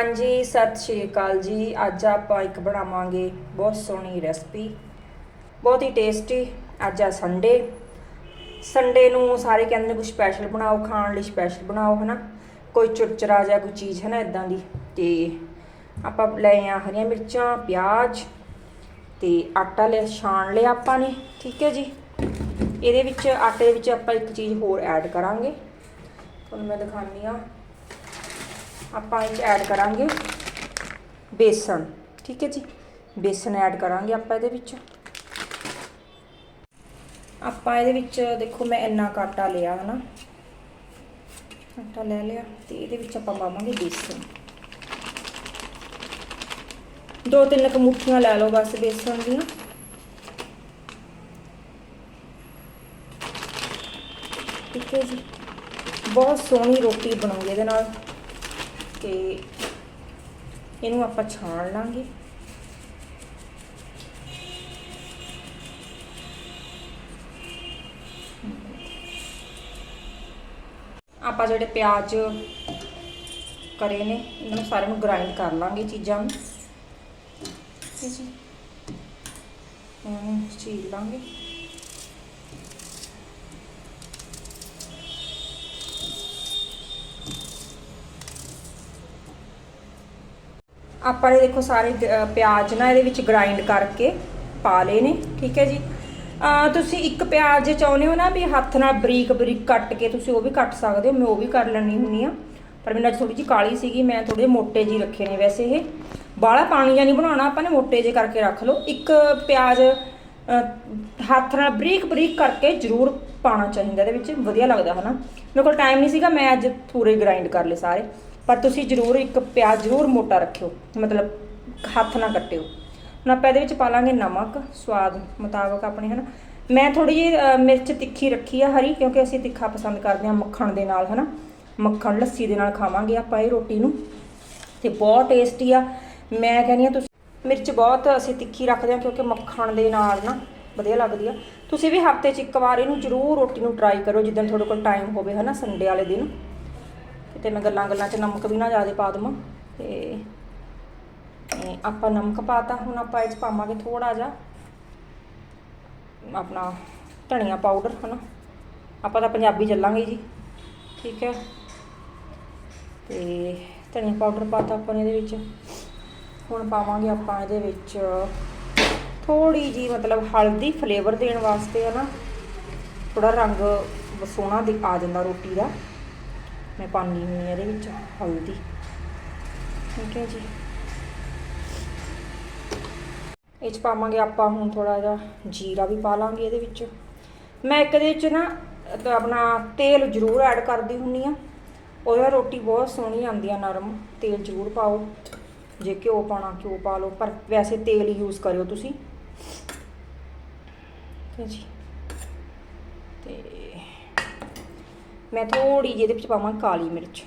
ਹਾਂਜੀ, ਸਤਿ ਸ਼੍ਰੀ ਅਕਾਲ ਜੀ। ਅੱਜ ਆਪਾਂ ਇੱਕ ਬਣਾਵਾਂਗੇ ਬਹੁਤ ਸੋਹਣੀ ਰੈਸਪੀ ਬਹੁਤ ਹੀ ਟੇਸਟੀ ਅੱਜ ਆ ਸੰਡੇ ਸੰਡੇ ਨੂੰ ਸਾਰੇ ਕਹਿੰਦੇ ਨੇ ਕੁਝ ਸਪੈਸ਼ਲ ਬਣਾਓ, ਖਾਣ ਲਈ ਸਪੈਸ਼ਲ ਬਣਾਓ, ਹਨਾ? ਕੋਈ ਚੁਰਚਰਾ ਜਾਂ ਕੋਈ ਚੀਜ਼ ਹੈ ਨਾ ਇਦਾਂ ਦੀ। ਤੇ ਆਪਾਂ ਲਏ ਆ ਹਰੀਆਂ ਮਿਰਚਾਂ, ਪਿਆਜ਼ ਤੇ ਆਟਾ ਲੈ ਛਾਣ ਲਿਆ ਆਪਾਂ ਨੇ, ਠੀਕ ਹੈ ਜੀ? ਇਹਦੇ ਵਿੱਚ, ਆਟੇ ਦੇ ਵਿੱਚ ਆਪਾਂ ਇੱਕ ਚੀਜ਼ ਹੋਰ ਐਡ ਕਰਾਂਗੇ। ਤੁਹਾਨੂੰ ਮੈਂ ਦਿਖਾਉਂਦੀ ਆ ਆਪਾਂ ਇਹ 'ਚ ਐਡ ਕਰਾਂਗੇ ਬੇਸਣ, ਠੀਕ ਹੈ ਜੀ? ਬੇਸਣ ਐਡ ਕਰਾਂਗੇ ਆਪਾਂ ਇਹਦੇ ਵਿੱਚ। ਆਪਾਂ ਇਹਦੇ ਵਿੱਚ, ਦੇਖੋ ਮੈਂ ਇੰਨਾ ਕੁ ਆਟਾ ਲਿਆ, ਹਨਾ? ਆਟਾ ਲੈ ਲਿਆ ਤੇ ਇਹਦੇ ਵਿੱਚ ਆਪਾਂ ਪਾਵਾਂਗੇ ਬੇਸਣ। ਦੋ ਤਿੰਨ ਕੁ ਮੁੱਠੀਆਂ ਲੈ ਲਓ ਬਸ ਬੇਸਣ ਦੀਆਂ। ਠੀਕ ਹੈ ਜੀ? ਬਹੁਤ ਸੋਹਣੀ ਰੋਟੀ ਬਣੂਗੀ ਇਹਦੇ ਨਾਲ। ਤੇ ਇਹਨੂੰ ਆਪਾਂ ਛਾਣ ਲਾਂਗੇ। ਆਪਾਂ ਜਿਹੜੇ ਪਿਆਜ਼ ਕਰੇ ਨੇ ਇਹਨਾਂ ਨੂੰ ਸਾਰਿਆਂ ਨੂੰ ਗ੍ਰਾਈਂਡ ਕਰ ਲਾਂਗੇ ਚੀਜ਼ਾਂ ਨੂੰ। ਠੀਕ ਹੈ ਜੀ ਇਹਨੂੰ ਚੀਰ ਲਾਂਗੇ। ਆਪਾਂ ਨੇ ਦੇਖੋ ਸਾਰੇ ਪਿਆਜ਼ ਨਾ ਇਹਦੇ ਵਿੱਚ ਗ੍ਰਾਈਂਡ ਕਰਕੇ ਪਾ ਲਏ ਨੇ, ਠੀਕ ਹੈ ਜੀ। ਤੁਸੀਂ ਇੱਕ ਪਿਆਜ਼ ਜੇ ਚਾਹੁੰਦੇ ਹੋ ਨਾ ਵੀ ਹੱਥ ਨਾਲ ਬਰੀਕ ਬਰੀਕ ਕੱਟ ਕੇ ਤੁਸੀਂ ਉਹ ਵੀ ਕੱਟ ਸਕਦੇ ਹੋ, ਮੈਂ ਉਹ ਵੀ ਕਰ ਲੈਣੀ ਹੁੰਨੀ ਆ ਪਰ ਮੈਨੂੰ ਅੱਜ ਥੋੜੀ ਜਿਹੀ ਕਾਲੀ ਸੀਗੀ, ਮੈਂ ਥੋੜੇ ਮੋਟੇ ਜੀ ਰੱਖੇ ਨੇ ਵੈਸੇ ਇਹ। ਬਾਹਲਾ ਪਾਣੀ ਜਾਂ ਨਹੀਂ ਬਣਾਉਣਾ, ਆਪਾਂ ਨੇ ਮੋਟੇ ਜੇ ਕਰਕੇ ਰੱਖ ਲਓ। ਇੱਕ ਪਿਆਜ਼ ਹੱਥ ਨਾਲ ਬਰੀਕ ਬਰੀਕ ਕਰਕੇ ਜ਼ਰੂਰ ਪਾਣਾ ਚਾਹੀਦਾ ਇਹਦੇ ਵਿੱਚ, ਵਧੀਆ ਲੱਗਦਾ ਹਨਾ। ਮੇਰੇ ਕੋਲ ਟਾਈਮ ਨਹੀਂ ਸੀਗਾ, ਮੈਂ ਅੱਜ ਪੂਰੇ ਗ੍ਰਾਈਂਡ ਕਰ ਲਏ ਸਾਰੇ। ਪਰ ਤੁਸੀਂ ਜ਼ਰੂਰ ਇੱਕ ਪਿਆਜ਼ ਜ਼ਰੂਰ ਮੋਟਾ ਰੱਖਿਓ, ਮਤਲਬ ਹੱਥ ਨਾਲ ਕੱਟਿਓ। ਹੁਣ ਆਪਾਂ ਇਹਦੇ ਵਿੱਚ ਪਾ ਲਾਂਗੇ ਨਮਕ, ਸਵਾਦ ਮੁਤਾਬਕ ਆਪਣੇ, ਹਨਾ। ਮੈਂ ਥੋੜੀ ਜਿਹੀ ਮਿਰਚ ਤਿੱਖੀ ਰੱਖੀ ਆ ਹਰੀ, ਕਿਉਂਕਿ ਅਸੀਂ ਤਿੱਖਾ ਪਸੰਦ ਕਰਦੇ ਹਾਂ ਮੱਖਣ ਦੇ ਨਾਲ, ਹਨਾ। ਮੱਖਣ ਲੱਸੀ ਦੇ ਨਾਲ ਖਾਵਾਂਗੇ ਆਪਾਂ ਇਹ ਰੋਟੀ ਨੂੰ। ਤੇ ਬਹੁਤ ਟੇਸਟੀ ਆ। ਮੈਂ ਕਹਿੰਦੀ ਆ ਤੁਸੀਂ ਮਿਰਚ ਬਹੁਤ ਅਸੀਂ ਤਿੱਖੀ ਰੱਖਦੇ ਹਾਂ, ਕਿਉਂਕਿ ਮੱਖਣ ਦੇ ਨਾਲ ਨਾ ਵਧੀਆ ਲੱਗਦੀ ਆ। ਤੁਸੀਂ ਵੀ ਹਫ਼ਤੇ 'ਚ ਇੱਕ ਵਾਰ ਇਹਨੂੰ ਜ਼ਰੂਰ ਰੋਟੀ ਨੂੰ ਟਰਾਈ ਕਰੋ, ਜਿੱਦਣ ਤੁਹਾਡੇ ਕੋਲ ਟਾਈਮ ਹੋਵੇ, ਹਨਾ, ਸੰਡੇ ਵਾਲੇ ਦਿਨ। ਕਿਤੇ ਮੈਂ ਗੱਲਾਂ ਗੱਲਾਂ 'ਚ ਨਮਕ ਵੀ ਨਾ ਜ਼ਿਆਦਾ ਪਾ ਦੇਵਾਂ ਤੇ ਆਪਾਂ ਨਮਕ ਪਾਤਾ, ਹੁਣ ਆਪਾਂ ਇਹ 'ਚ ਪਾਵਾਂਗੇ ਥੋੜਾ ਜਿਹਾ ਆਪਣਾ ਧਨੀਆ ਪਾਊਡਰ, ਹਨਾ? ਆਪਾਂ ਤਾਂ ਪੰਜਾਬੀ ਚੱਲਾਂਗੇ ਜੀ, ਠੀਕ ਹੈ? ਤੇ ਧਨੀਆ ਪਾਊਡਰ ਪਾਤਾ ਆਪਾਂ ਨੇ ਇਹਦੇ ਵਿੱਚ। ਹੁਣ ਪਾਵਾਂਗੇ ਆਪਾਂ ਇਹਦੇ ਵਿੱਚ ਥੋੜੀ ਜੀ ਮਤਲਬ ਹਲਦੀ ਫਲੇਵਰ ਦੇਣ ਵਾਸਤੇ ਹੈ ਨਾ ਥੋੜਾ ਰੰਗ ਸੋਹਣਾ ਦਿਖ ਆ ਜਾਂਦਾ ਰੋਟੀ ਦਾ। ਮੈਂ ਪਾਣੀ ਹੁੰਦੀ ਹਾਂ ਇਹਦੇ ਵਿੱਚ, ਹਲਦੀ। ਠੀਕ ਹੈ ਜੀ। ਇਹ ਚ ਪਾਵਾਂਗੇ ਆਪਾਂ ਹੁਣ ਥੋੜਾ ਜਿਹਾ ਜੀਰਾ ਵੀ ਪਾ ਲਾਂਗੇ ਇਹਦੇ ਵਿੱਚ। ਮੈਂ ਇੱਕ ਦੇ ਵਿੱਚ ਨਾ ਆਪਣਾ ਤੇਲ ਜ਼ਰੂਰ ਐਡ ਕਰਦੀ ਹੁੰਨੀ ਆ ਉਹਦਾ ਰੋਟੀ ਬਹੁਤ ਸੋਹਣੀ ਆਉਂਦੀ ਆ, ਨਰਮ। ਤੇਲ ਜ਼ਰੂਰ ਪਾਓ। ਜੇ ਘਿਓ ਪਾਣਾ ਘਿਓ ਪਾ ਲਓ। ਪਰ ਵੈਸੇ ਤੇਲ ਯੂਜ਼ ਕਰਿਓ ਤੁਸੀਂ। ਠੀਕ ਹੈ ਜੀ ਤੇ ਮੈਂ ਥੋੜੀ ਜਿਹੀ ਇਹਦੇ ਵਿੱਚ ਪਾਵਾਂ ਕਾਲੀ ਮਿਰਚ।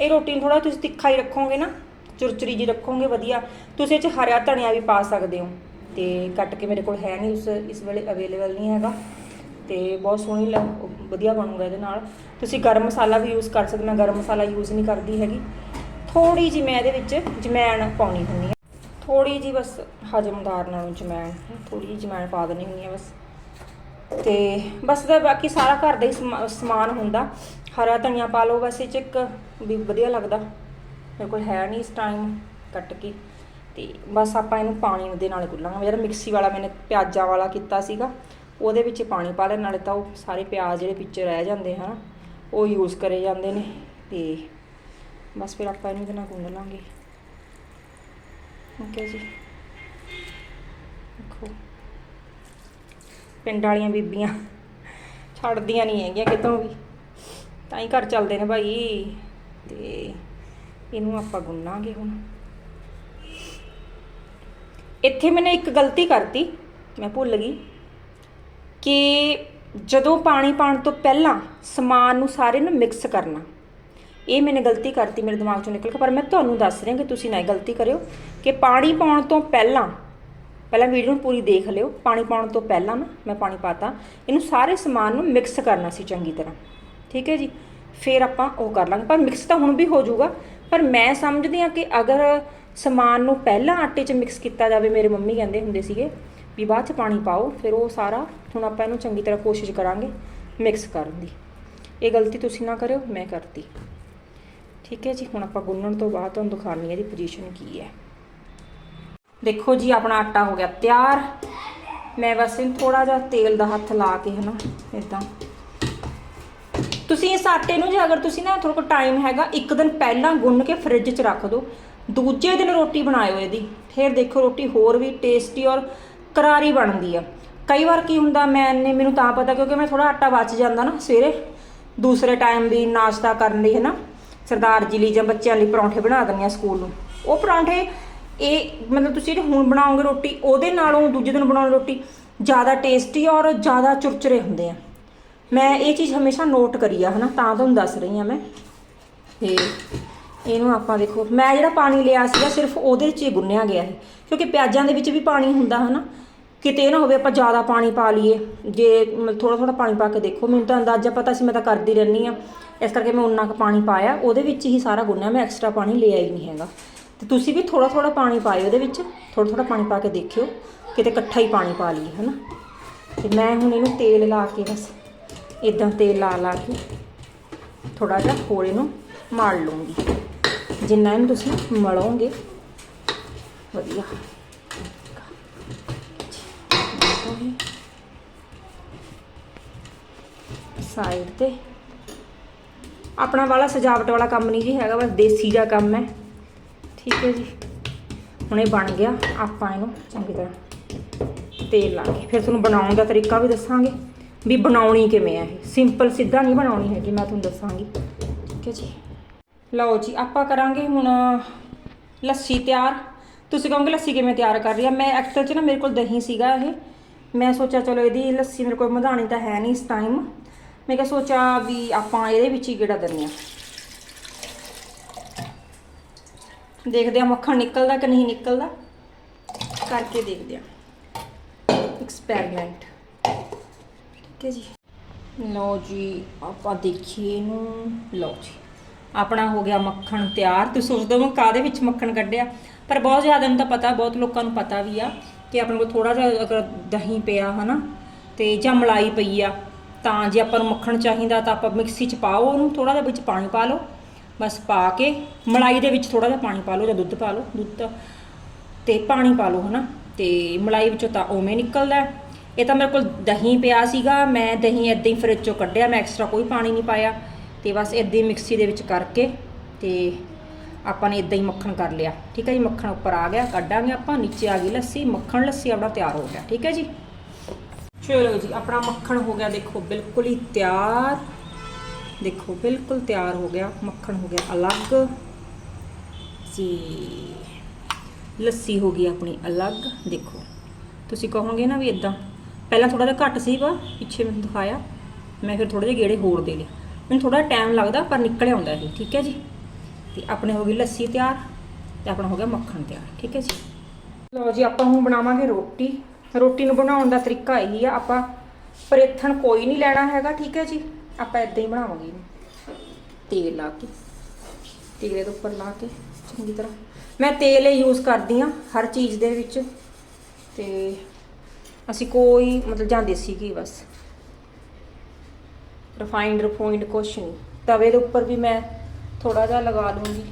ਇਹ ਰੋਟੀ ਨੂੰ ਥੋੜਾ ਤੁਸੀਂ ਤਿੱਖਾ ਹੀ ਰੱਖੋਗੇ ਨਾ, ਚੁਰਚਰੀ ਜੀ ਰੱਖੋਗੇ, ਵਧੀਆ। ਤੁਸੀਂ ਇਹ ਚ ਹਰਿਆ ਧਨੀਆ ਵੀ ਪਾ ਸਕਦੇ ਹੋ। ਤੇ ਕੱਟ ਕੇ ਮੇਰੇ ਕੋਲ ਹੈ ਨਹੀਂ ਉਸ, ਇਸ ਵੇਲੇ ਅਵੇਲੇਬਲ ਨਹੀਂ ਹੈਗਾ। ਤੇ ਬਹੁਤ ਸੋਹਣੀ ਲ- ਵਧੀਆ ਬਣੂਗਾ ਇਹਦੇ ਨਾਲ। ਤੁਸੀਂ ਗਰਮ ਮਸਾਲਾ ਵੀ ਯੂਜ਼ ਕਰ ਸਕਦੇ ਮੈਂ ਗਰਮ ਮਸਾਲਾ ਯੂਜ਼ ਨਹੀਂ ਕਰਦੀ ਹੈਗੀ। ਥੋੜੀ ਜੀ ਮੈਂ ਇਹਦੇ ਵਿੱਚ ਜਮੈਣ ਪਾਉਣੀ ਹੁੰਦੀ ਹੈ ਥੋੜੀ ਜੀ ਬਸ ਹਜਮਦਾਰ ਨਾਲ ਜਮੈਣ ਥੋੜੀ ਜੀ ਜਮੈਣ ਪਾ ਦੇਣੀ ਹੁੰਦੀ ਹੈ ਬਸ। ਤੇ ਬਸ ਦਾ ਬਾਕੀ ਸਾਰਾ ਘਰ ਦਾ ਹੀ ਸਮਾਨ ਹੁੰਦਾ। ਹਰਾ ਧਨੀਆ ਪਾ ਲਓ ਬਸ ਇਹ ਚ ਇੱਕ, ਵੀ ਵਧੀਆ ਲੱਗਦਾ। ਮੇਰੇ ਕੋਲ ਹੈ ਨਹੀਂ ਇਸ ਟਾਈਮ ਕੱਟ ਕੇ। ਤੇ ਬਸ ਆਪਾਂ ਇਹਨੂੰ ਪਾਣੀ ਦੇ ਨਾਲ ਗੁੱਲਾਂਗੇ। ਜਿਹੜਾ ਮਿਕਸੀ ਵਾਲਾ ਮੈਨੇ ਪਿਆਜ਼ਾਂ ਵਾਲਾ ਕੀਤਾ ਸੀਗਾ, ਉਹਦੇ ਵਿੱਚ ਪਾਣੀ ਪਾ ਲੈ ਨਾਲੇ ਤਾਂ ਉਹ ਸਾਰੇ ਪਿਆਜ਼ ਜਿਹੜੇ ਵਿੱਚ ਰਹਿ ਜਾਂਦੇ ਹਨ, ਉਹ ਯੂਜ਼ ਕਰੇ ਜਾਂਦੇ ਨੇ। ਤੇ ਬਸ ਫਿਰ ਆਪਾਂ ਇਹਨੂੰ ਇਹਦੇ ਨਾਲ ਗੁੰਨ ਲਾਂਗੇ। ਓਕੇ ਜੀ। ਦੇਖੋ ਪਿੰਡ ਵਾਲੀਆਂ ਬੀਬੀਆਂ ਛੱਡਦੀਆਂ ਨਹੀਂ ਹੈਗੀਆਂ ਕਿਤੋਂ ਵੀ। ਤਾਂ ਹੀ ਘਰ ਚੱਲਦੇ ਨੇ ਭਾਈ। ਤੇ ਇਹਨੂੰ ਆਪਾਂ ਗੁੰਨਾਂਗੇ ਹੁਣ। ਇੱਥੇ ਮੈਨੇ ਇੱਕ ਗਲਤੀ ਕਰਤੀ, ਮੈਂ ਭੁੱਲ ਗਈ, ਕਿ ਜਦੋਂ ਪਾਣੀ ਪਾਉਣ ਤੋਂ ਪਹਿਲਾਂ ਸਮਾਨ ਨੂੰ ਸਾਰੇ ਨੂੰ ਮਿਕਸ ਕਰਨਾ। ਇਹ ਮੈਨੇ ਗਲਤੀ ਕਰਤੀ ਮੇਰੇ ਦਿਮਾਗ ਚੋਂ ਨਿਕਲ ਗਿਆ ਪਰ ਮੈਂ ਤੁਹਾਨੂੰ ਦੱਸ ਰਹੀ ਹਾਂ ਕਿ ਤੁਸੀਂ ਨਾ ਇਹ ਗਲਤੀ ਕਰਿਓ ਕਿ ਪਾਣੀ ਪਾਉਣ ਤੋਂ ਪਹਿਲਾਂ ਪਹਿਲਾਂ ਵੀਡੀਓ ਨੂੰ ਪੂਰੀ ਦੇਖ ਲਿਓ, ਪਾਣੀ ਪਾਉਣ ਤੋਂ ਪਹਿਲਾਂ ਨਾ ਮੈਂ ਪਾਣੀ ਪਾਤਾ। ਇਹਨੂੰ ਸਾਰੇ ਸਮਾਨ ਨੂੰ ਮਿਕਸ ਕਰਨਾ ਸੀ ਚੰਗੀ ਤਰ੍ਹਾਂ। ਠੀਕ ਹੈ ਜੀ? ਫਿਰ ਆਪਾਂ ਉਹ ਕਰ ਲਾਂਗੇ। ਪਰ ਮਿਕਸ ਤਾਂ ਹੁਣ ਵੀ ਹੋ ਜਾਊਗਾ। ਪਰ ਮੈਂ ਸਮਝਦੀ ਆ ਕਿ ਅਗਰ ਸਮਾਨ ਨੂੰ ਪਹਿਲਾਂ ਆਟੇ 'ਚ ਮਿਕਸ ਕੀਤਾ ਜਾਵੇ, ਮੇਰੇ ਮੰਮੀ ਕਹਿੰਦੇ ਹੁੰਦੇ ਸੀਗੇ ਵੀ ਬਾਅਦ 'ਚ ਪਾਣੀ ਪਾਓ, ਫਿਰ ਉਹ ਸਾਰਾ ਹੁਣ ਆਪਾਂ ਇਹਨੂੰ ਚੰਗੀ ਤਰ੍ਹਾਂ ਕੋਸ਼ਿਸ਼ ਕਰਾਂਗੇ ਮਿਕਸ ਕਰਨ ਦੀ। ਇਹ ਗਲਤੀ ਤੁਸੀਂ ਨਾ ਕਰਿਓ, ਮੈਂ ਕਰਤੀ। ਠੀਕ ਹੈ ਜੀ? ਹੁਣ ਆਪਾਂ ਗੁੰਨਣ ਤੋਂ ਬਾਅਦ ਤੁਹਾਨੂੰ ਦਿਖਾਉਣੀ ਹੈ ਇਹਦੀ ਪੋਜੀਸ਼ਨ ਕੀ ਹੈ। ਦੇਖੋ ਜੀ, ਆਪਣਾ ਆਟਾ ਹੋ ਗਿਆ ਤਿਆਰ। ਮੈਂ ਬਸ ਇਹਨੂੰ ਥੋੜਾ ਜਿਹਾ ਤੇਲ ਦਾ ਹੱਥ ਲਾ ਕੇ ਹਨਾ ਇਦਾਂ ਤੁਸੀਂ ਇਸ ਆਟੇ ਨੂੰ ਜੇ ਅਗਰ ਤੁਸੀਂ ਨਾ ਥੋੜਾ ਟਾਈਮ ਹੈਗਾ, ਇੱਕ ਦਿਨ ਪਹਿਲਾਂ ਗੁੰਨ ਕੇ ਫ੍ਰਿਜ 'ਚ ਰੱਖ ਦਿਓ। ਦੂਜੇ ਦਿਨ ਰੋਟੀ ਬਣਾਇਓ ਇਹਦੀ। ਫਿਰ ਦੇਖੋ, ਰੋਟੀ ਹੋਰ ਵੀ ਟੇਸਟੀ ਔਰ ਕਰਾਰੀ ਬਣਦੀ ਆ। ਕਈ ਵਾਰ ਕੀ ਹੁੰਦਾ ਮੈਨੇ ਮੈਨੂੰ ਤਾਂ ਪਤਾ, ਕਿਉਂਕਿ ਮੈਂ ਥੋੜਾ ਆਟਾ ਬਚ ਜਾਂਦਾ ਨਾ ਸਵੇਰੇ। ਦੂਸਰੇ ਟਾਈਮ ਵੀ ਨਾਸ਼ਤਾ ਕਰਨ ਲਈ ਹੈ ਨਾ ਸਰਦਾਰ ਜੀ ਲਈ ਜਾਂ ਬੱਚਿਆਂ ਲਈ ਪਰੌਂਠੇ ਬਣਾ ਦਿੰਦੀ ਆ ਸਕੂਲ ਨੂੰ। ਉਹ ਪਰੌਂਠੇ ਇਹ ਮਤਲਬ ਤੁਸੀਂ ਜਿਹੜੀ ਹੁਣ ਬਣਾਓਗੇ ਰੋਟੀ, ਉਹਦੇ ਨਾਲੋਂ ਦੂਜੇ ਦਿਨ ਬਣਾਉਣ ਰੋਟੀ ਜ਼ਿਆਦਾ ਟੇਸਟੀ ਔਰ ਜ਼ਿਆਦਾ ਚੁਰਚਰੇ ਹੁੰਦੇ ਆ। ਮੈਂ ਇਹ ਚੀਜ਼ ਹਮੇਸ਼ਾ ਨੋਟ ਕਰੀ ਆ, ਹਨਾ? ਤਾਂ ਤੁਹਾਨੂੰ ਦੱਸ ਰਹੀ ਆ ਮੈਂ। ਤੇ ਇਹਨੂੰ ਆਪਾਂ ਦੇਖੋ, ਮੈਂ ਜਿਹੜਾ ਪਾਣੀ ਲਿਆ ਸੀਗਾ ਸਿਰਫ ਉਹਦੇ 'ਚ ਹੀ ਗੁੰਨਿਆ ਗਿਆ ਹੈ ਕਿਉਂਕਿ ਪਿਆਜ਼ਾਂ ਦੇ ਵਿੱਚ ਵੀ ਪਾਣੀ ਹੁੰਦਾ, ਹਨਾ? ਕਿਤੇ ਨਾ ਹੋਵੇ ਆਪਾਂ ਜ਼ਿਆਦਾ ਪਾਣੀ ਪਾ ਲਈਏ। ਜੇ ਥੋੜਾ ਥੋੜਾ ਪਾਣੀ ਪਾ ਕੇ ਦੇਖੋ, ਮੈਨੂੰ ਤਾਂ ਅੰਦਾਜ਼ਾ ਪਤਾ ਸੀ ਮੈਂ ਤਾਂ ਕਰਦੀ ਰਹਿੰਦੀ ਆ। ਇਸ ਕਰਕੇ ਮੈਂ ਉਨਾ ਕੁ ਪਾਣੀ ਪਾਇਆ, ਉਹਦੇ ਵਿੱਚ ਹੀ ਸਾਰਾ ਗੁੰਨਿਆ, ਮੈਂ ਐਕਸਟਰਾ ਪਾਣੀ ਲਿਆ ਹੀ ਨਹੀਂ ਹੈਗਾ। ਤੇ ਤੁਸੀਂ ਵੀ ਥੋੜਾ ਥੋੜਾ ਪਾਣੀ ਪਾਇਓ ਉਹਦੇ ਵਿੱਚ ਥੋੜਾ ਥੋੜਾ ਪਾਣੀ ਪਾ ਕੇ ਦੇਖਿਓ, ਕਿਤੇ ਇਕੱਠਾ ਹੀ ਪਾਣੀ ਪਾ ਲਈਏ, ਹਨਾ? ਤੇ ਮੈਂ ਹੁਣ ਇਹਨੂੰ ਤੇਲ ਲਾ ਕੇ ਬਸ ਇਦਾਂ ਤੇਲ ਲਾ ਲਾ ਕੇ ਥੋੜਾ ਜਿਹਾ ਹੋਰ ਇਹਨੂੰ ਮਾਰ ਲੂੰਗੀ ਜਿੰਨਾ ਇਹਨੂੰ ਤੁਸੀਂ ਮਲੋਗੇ, ਵਧੀਆ। ਸਾਈਡ ਤੇ ਆਪਣਾ ਵਾਲਾ ਸਜਾਵਟ ਵਾਲਾ ਕੰਮ ਨਹੀਂ ਜੀ ਹੈਗਾ, ਬਸ ਦੇਸੀ ਜਿਹਾ ਕੰਮ ਹੈ। ਠੀਕ ਹੈ ਜੀ। ਹੁਣ ਇਹ ਬਣ ਗਿਆ, ਆਪਾਂ ਇਹਨੂੰ ਚੰਗੀ ਤਰ੍ਹਾਂ ਤੇਲ ਲਾ ਕੇ। ਫਿਰ ਤੁਹਾਨੂੰ ਬਣਾਉਣ ਦਾ ਤਰੀਕਾ ਵੀ ਦੱਸਾਂਗੇ ਵੀ ਬਣਾਉਣੀ ਕਿਵੇਂ ਹੈ ਇਹ। ਸਿੰਪਲ ਸਿੱਧਾ ਨਹੀਂ ਬਣਾਉਣੀ ਹੈਗੀ, ਮੈਂ ਤੁਹਾਨੂੰ ਦੱਸਾਂਗੀ। ਠੀਕ ਹੈ ਜੀ। ਲਓ ਜੀ, ਆਪਾਂ ਕਰਾਂਗੇ ਹੁਣ ਲੱਸੀ ਤਿਆਰ। ਤੁਸੀਂ ਕਹੋਗੇ ਲੱਸੀ ਕਿਵੇਂ ਤਿਆਰ ਕਰ ਰਹੀ ਆ? ਮੈਂ ਐਕਚੁਅਲ 'ਚ ਨਾ ਮੇਰੇ ਕੋਲ ਦਹੀਂ ਸੀਗਾ ਇਹ। ਮੈਂ ਸੋਚਿਆ ਚਲੋ ਇਹਦੀ ਲੱਸੀ ਮੇਰੇ ਕੋਲ ਮਧਾਣੀ ਤਾਂ ਹੈ ਨਹੀਂ ਇਸ ਟਾਈਮ ਮੈਂ ਕਿਹਾ ਸੋਚਿਆ ਵੀ ਆਪਾਂ ਇਹਦੇ ਵਿੱਚ ਹੀ ਗੇੜਾ ਦਿੰਨੇ ਆ ਦੇਖਦੇ ਆ ਮੱਖਣ ਨਿਕਲਦਾ ਕਿ ਨਹੀਂ ਨਿਕਲਦਾ। ਕਰਕੇ ਦੇਖਦੇ ਆ ਐਕਸਪੈਰੀਮੈਂਟ ਠੀਕ ਹੈ ਜੀ। ਲਓ ਜੀ, ਆਪਾਂ ਦੇਖੀਏ ਇਹਨੂੰ। ਲਓ ਜੀ। ਆਪਣਾ ਹੋ ਗਿਆ ਮੱਖਣ ਤਿਆਰ। ਤੁਸੀਂ ਸੋਚਦੇ ਹੋ ਕਾਦੇ ਵਿੱਚ ਮੱਖਣ ਕੱਢਿਆ? ਪਰ ਬਹੁਤ ਜ਼ਿਆਦਾ ਨੂੰ ਤਾਂ ਪਤਾ, ਬਹੁਤ ਲੋਕਾਂ ਨੂੰ ਪਤਾ ਵੀ ਆ ਕਿ ਆਪਣੇ ਕੋਲ ਥੋੜਾ ਜਿਹਾ ਅਗਰ ਦਹੀਂ ਪਿਆ, ਹਨਾ, ਤੇ ਜਾਂ ਮਲਾਈ ਪਈ ਆ, ਤਾਂ ਜੇ ਆਪਾਂ ਨੂੰ ਮੱਖਣ ਚਾਹੀਦਾ ਤਾਂ ਆਪਾਂ ਮਿਕਸੀ 'ਚ ਪਾਓ, ਉਹਨੂੰ ਥੋੜਾ ਜਿਹਾ ਵਿੱਚ ਪਾਣੀ ਪਾ ਲਓ। ਬਸ ਪਾ ਕੇ ਮਲਾਈ ਦੇ ਵਿੱਚ ਥੋੜਾ ਜਿਹਾ ਪਾਣੀ ਪਾ ਲਓ ਜਾਂ ਦੁੱਧ ਪਾ ਲਓ, ਦੁੱਧ ਤੇ ਪਾਣੀ ਪਾ ਲਓ ਹਨਾ, ਤੇ ਮਲਾਈ ਵਿੱਚੋਂ ਤਾਂ ਉਵੇਂ ਨਿਕਲਦਾ ਇਹ ਤਾਂ ਮੇਰੇ ਕੋਲ ਦਹੀਂ ਪਿਆ ਸੀਗਾ, ਮੈਂ ਦਹੀਂ ਇਦਾਂ ਹੀ ਫਰਿੱਜ ਚੋਂ ਕੱਢਿਆ, ਮੈਂ ਐਕਸਟਰਾ ਕੋਈ ਪਾਣੀ ਨਹੀਂ ਪਾਇਆ। ਤੇ ਬਸ ਇਦਾਂ ਹੀ ਮਿਕਸੀ ਦੇ ਵਿੱਚ ਕਰਕੇ ਤੇ ਆਪਾਂ ਨੇ ਇਦਾਂ ਹੀ ਮੱਖਣ ਕਰ ਲਿਆ। ਠੀਕ ਹੈ ਜੀ, ਮੱਖਣ ਉੱਪਰ ਆ ਗਿਆ, ਕੱਢਾਂਗੇ ਆਪਾਂ, ਨੀਚੇ ਆ ਗਈ ਲੱਸੀ, ਮੱਖਣ ਲੱਸੀ ਆਪਣਾ ਤਿਆਰ ਹੋ ਗਿਆ। ਠੀਕ ਹੈ ਜੀ? ਚਲੋ ਜੀ, ਆਪਣਾ ਮੱਖਣ ਹੋ ਗਿਆ, ਦੇਖੋ ਬਿਲਕੁਲ ਹੀ ਤਿਆਰ। ਦੇਖੋ, ਬਿਲਕੁਲ ਤਿਆਰ ਹੋ ਗਿਆ, ਮੱਖਣ ਹੋ ਗਿਆ ਅਲੱਗ ਜੀ ਲੱਸੀ ਹੋ ਗਈ ਆਪਣੀ ਅਲੱਗ। ਦੇਖੋ, ਤੁਸੀਂ ਕਹੋਗੇ ਨਾ ਵੀ ਇਦਾਂ ਪਹਿਲਾਂ ਥੋੜਾ ਜਿਹਾ ਘੱਟ ਸੀ ਵਾ, ਪਿੱਛੇ ਮੈਨੂੰ ਦਿਖਾਇਆ, ਮੈਂ ਫਿਰ ਥੋੜੇ ਜਿਹੇ ਗੇੜੇ ਹੋਰ ਦੇ ਲਿਆ ਮੈਨੂੰ ਥੋੜਾ ਟਾਈਮ ਲੱਗਦਾ, ਪਰ ਨਿਕਲ ਆਉਂਦਾ ਇਹ, ਠੀਕ ਹੈ ਜੀ? ਤੇ ਆਪਣੇ ਹੋ ਗਈ ਲੱਸੀ ਤਿਆਰ, ਤੇ ਆਪਣਾ ਹੋ ਗਿਆ ਮੱਖਣ ਤਿਆਰ, ਠੀਕ ਹੈ ਜੀ? ਲਓ ਜੀ, ਆਪਾਂ ਹੁਣ ਬਣਾਵਾਂਗੇ ਰੋਟੀ। ਰੋਟੀ ਨੂੰ ਬਣਾਉਣ ਦਾ ਤਰੀਕਾ ਇਹੀ ਆ, ਆਪਾਂ ਪਰੇਥਣ ਕੋਈ ਨਹੀਂ ਲੈਣਾ ਹੈਗਾ, ਠੀਕ ਹੈ ਜੀ? ਆਪਾਂ ਇਦਾਂ ਹੀ ਬਣਾਵਾਂਗੇ ਇਹਨੂੰ। ਤੇਲ ਲਾ ਕੇ, ਤੇਲ ਦੇ ਉੱਪਰ ਲਾ ਕੇ, ਚੰਗੀ ਤਰ੍ਹਾਂ। ਮੈਂ ਤੇਲ ਹੀ ਯੂਜ਼ ਕਰਦੀ ਆ ਹਰ ਚੀਜ਼ ਦੇ ਵਿੱਚ। ਤੇ ਅਸੀਂ ਕੋਈ ਮਤਲਬ ਜਾਂਦੇ ਦੇਸੀ ਬਸ। ਰਿਫਾਈਨਡ ਰਿਫਾਈਨਡ ਕੁਛ ਨਹੀਂ। ਤਵੇ ਦੇ ਉੱਪਰ ਵੀ ਮੈਂ ਥੋੜਾ ਜਿਹਾ ਲਗਾ ਲੂੰਗੀ।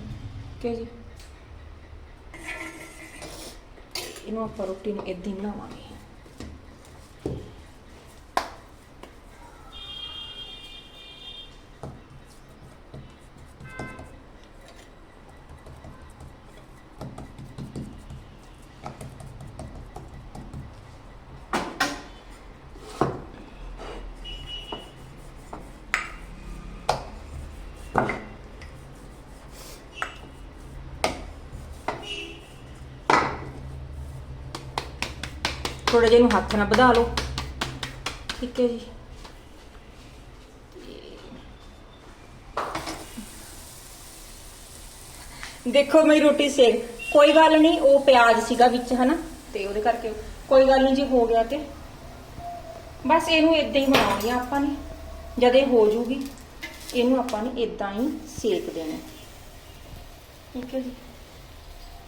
ਠੀਕ ਹੈ ਜੀ। ਇਹਨੂੰ ਆਪਾਂ ਰੋਟੀ ਨੂੰ ਇਦਾਂ ਹੀ ਬਣਾਵਾਂਗੇ। ਥੋੜਾ ਜਿਹਾ ਇਹਨੂੰ ਹੱਥ ਨਾਲ ਵਧਾ ਲਓ। ਠੀਕ ਹੈ ਜੀ। ਦੇਖੋ ਮੇਰੀ ਰੋਟੀ ਸੇਕ। ਕੋਈ ਗੱਲ ਨਹੀਂ, ਉਹ ਪਿਆਜ਼ ਸੀਗਾ ਵਿੱਚ, ਹਨਾ? ਤੇ ਉਹਦੇ ਕਰਕੇ। ਕੋਈ ਗੱਲ ਨਹੀਂ ਜੀ, ਹੋ ਗਿਆ ਤੇ। ਬਸ ਇਹਨੂੰ ਇਦਾਂ ਹੀ ਬਣਾਉਣੀ ਆ ਆਪਾਂ ਨੇ। ਜਦ ਇਹ ਹੋ ਜੂਗੀ, ਇਹਨੂੰ ਆਪਾਂ ਨੇ ਇਦਾਂ ਹੀ ਸੇਕ ਦੇਣਾ। ਠੀਕ ਹੈ ਜੀ।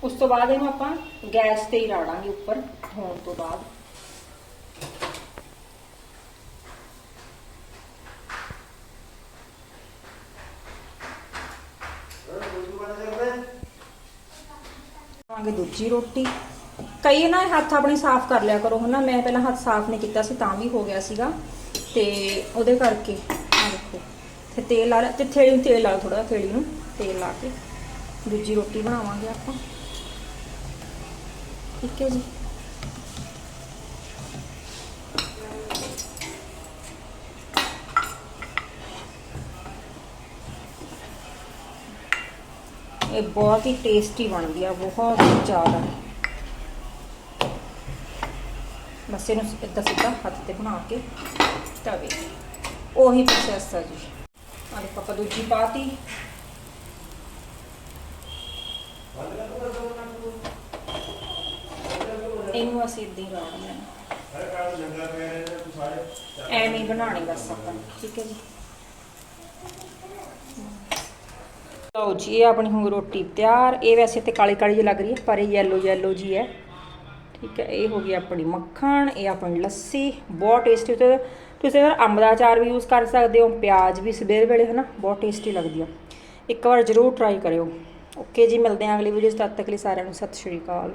ਉਸ ਤੋਂ ਬਾਅਦ ਇਹਨੂੰ ਆਪਾਂ ਗੈਸ ਤੇ ਹੀ ਰਾੜਾਂਗੇ ਉੱਪਰ ਹੋਣ ਤੋਂ ਬਾਅਦ। ਪਾਵਾਂਗੇ ਦੂਜੀ ਰੋਟੀ। ਕਈ ਨਾ ਹੱਥ ਆਪਣੇ ਸਾਫ਼ ਕਰ ਲਿਆ ਕਰੋ ਹਨਾ। ਮੈਂ ਪਹਿਲਾਂ ਹੱਥ ਸਾਫ਼ ਨਹੀਂ ਕੀਤਾ ਸੀ, ਤਾਂ ਵੀ ਹੋ ਗਿਆ ਸੀਗਾ। ਤੇ ਉਹਦੇ ਕਰਕੇ ਆ ਦੇਖੋ, ਤੇ ਤੇਲ ਲਾ ਲਿਆ। ਤੇ ਥੇਲੀ ਨੂੰ ਤੇਲ ਲਾ ਥੋੜਾ ਥੇਲੀ ਨੂੰ ਤੇਲ ਲਾ ਕੇ। ਦੂਜੀ ਰੋਟੀ ਬਣਾਵਾਂਗੇ ਆਪਾਂ। ਠੀਕ ਹੈ ਜੀ ਇਹ ਬਹੁਤ ਹੀ ਟੇਸਟੀ ਬਣਦੀ ਆ ਬਹੁਤ ਜ਼ਿਆਦਾ ਬਸ ਇਹਨੂੰ ਇਦਾਂ ਸਿੱਧਾ ਹੱਥ ਤੇ ਬਣਾ ਕੇ ਤਵੇ ਉਹੀ ਪ੍ਰੋਸੈਸ ਆ ਜੀ ਆਹ ਪੱਕਾ ਦੂਜੀ ਪਾਤੀ ਇਹਨੂੰ ਅਸੀਂ ਇਦਾਂ ਹੀ ਰਾੜ ਲੈਣਾ। ਐਵੇਂ ਹੀ ਬਣਾਣੀ ਬਸ ਆਪਾਂ। ਠੀਕ ਹੈ ਜੀ। ਲਓ ਜੀ, ਇਹ ਆਪਣੀ ਹੁਣ ਰੋਟੀ ਤਿਆਰ। ਇਹ ਵੈਸੇ ਤੇ ਕਾਲੀ ਕਾਲੀ ਜਿਹੀ ਲੱਗ ਰਹੀ ਹੈ, ਪਰ ਇਹ ਯੈਲੋ ਯੈਲੋ ਜੀ ਹੈ। ਠੀਕ ਹੈ, ਇਹ ਹੋ ਗਈ ਆਪਣੀ ਮੱਖਣ, ਇਹ ਆਪਣੀ ਲੱਸੀ। ਬਹੁਤ ਟੇਸਟੀ ਤੇ ਤੁਸੀਂ ਅਗਰ ਅੰਬ ਦਾ ਅਚਾਰ ਵੀ ਯੂਜ਼ ਕਰ ਸਕਦੇ ਹੋ, ਪਿਆਜ਼ ਵੀ ਸਵੇਰ ਵੇਲੇ, ਹਨਾ, ਬਹੁਤ ਟੇਸਟੀ ਲੱਗਦੀ ਆ। ਇੱਕ ਵਾਰ ਜ਼ਰੂਰ ਟਰਾਈ ਕਰਿਓ। ਓਕੇ ਜੀ, ਮਿਲਦੇ ਹਾਂ ਅਗਲੀ ਵੀਡੀਓ 'ਚ, ਤਦ ਤੱਕ ਲਈ ਸਾਰਿਆਂ ਨੂੰ ਸਤਿ ਸ਼੍ਰੀ ਅਕਾਲ।